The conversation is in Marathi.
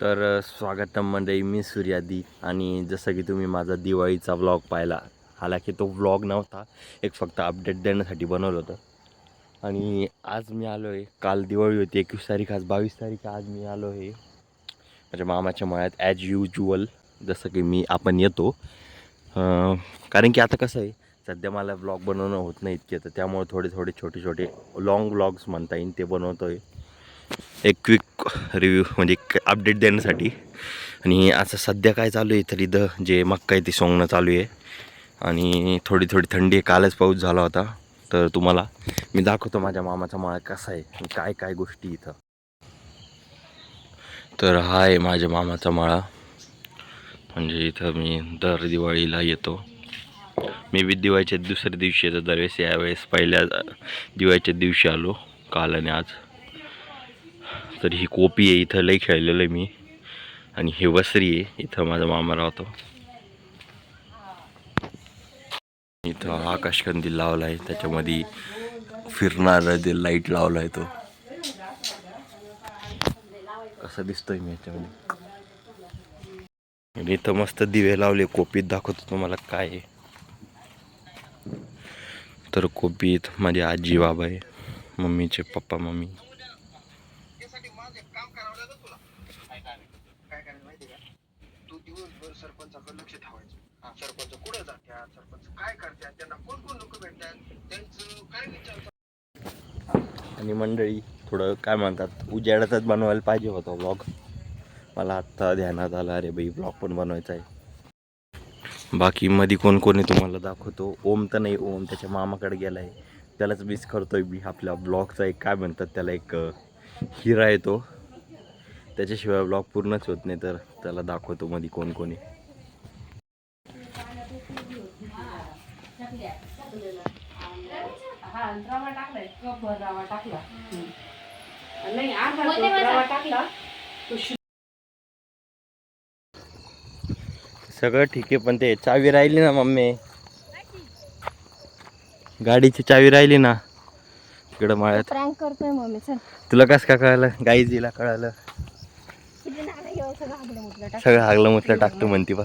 तर स्वागतम मंडळी मी सूर्यादी आणि जसं की तुम्ही माझा दिवाळीचा व्लॉग पाहिला. हालाकी तो व्लॉग नव्हता एक फक्त अपडेट देण्यासाठी बनवलं होतं. आणि आज मी आलो आहे काल दिवाळी होती एकवीस तारीख आज बावीस तारीख आज मी आलो आहे माझ्या मामाच्या मळ्यात ॲज युज्युअल जसं की मी आपण येतो. कारण की आता कसं आहे सध्या मला व्लॉग बनवणं होत नाही इतके तर त्यामुळे थोडे थोडे छोटे छोटे लॉंग व्लॉग्स म्हणता येईल ते बनवतो आहे एक क्विक रिव्ह्यू म्हणजे अपडेट देण्यासाठी. आणि आता सध्या काय चालू आहे तर इथं जे मक्का आहे ते सोंगणं चालू आहे. आणि थोडी थोडी थंडी आहे कालच पाऊस झाला होता. तर तुम्हाला मी दाखवतो माझ्या मामाचा माळा कसा आहे काय काय गोष्टी इथं. तर हा आहे माझ्या मामाचा माळा. म्हणजे इथं मी दर दिवाळीला येतो. मी बी दिवाळीच्या दुसऱ्या दिवशी येतो दरवेळेस यावेळेस पहिल्या दिवाळीच्या दिवशी आलो काल आणि आज. तर ही कोपी आहे इथं लई खेळलेलं आहे मी. आणि हे वसरी आहे इथं माझा मामा राहतो. इथं आकाशकंदील लावला आहे त्याच्यामध्ये फिरणारा दिल लाइट लावला आहे तो. कसा दिसतोय मी याच्यामध्ये? आणि इथं मस्त दिवे लावले कोपीत दाखवतो तुम्हाला काय आहे. तर कोपीत माझी आजी बाबा आहे मम्मीचे पप्पा मम्मी. माझं एक काम करावं लागेल तुला. काय करायचं माहिती का? तू दिवसभर सरपंचाकडे लक्ष ठेवायचं. सरपंच कुठं जात्यात सरपंच काय करतात? त्यांना कोण कोण लोक भेटतात? त्यांचं काय विचार आणि मंडळी थोडं काय म्हणतात उजेडातच बनवायला पाहिजे होता ब्लॉग मला आत्ता ध्यानात आलं अरे बाई ब्लॉग पण बनवायचा आहे. बाकी मध्ये कोण कोणी तुम्हाला दाखवतो ओम तर नाही ओम त्याच्या मामाकडे गेला आहे त्यालाच मिस करतोय मी आपल्या ब्लॉगचा एक काय म्हणतात त्याला एक हिरा येतो. त्याच्याशिवाय ब्लॉग पूर्णच होत नाही तर त्याला दाखवतो मध्ये कोण कोणी हा सगळं ठीक आहे पण ते चावी राहिली ना मम्मी. गाडीची चावी राहिली ना. तिकडं माळ्यात. प्रँक करतोय मम्मी चल. तुला कसं काय कळालं? कळालं. आपलं म्हटलं टाक. सगळं हागलं मुतलं टाकतो म्हणते बा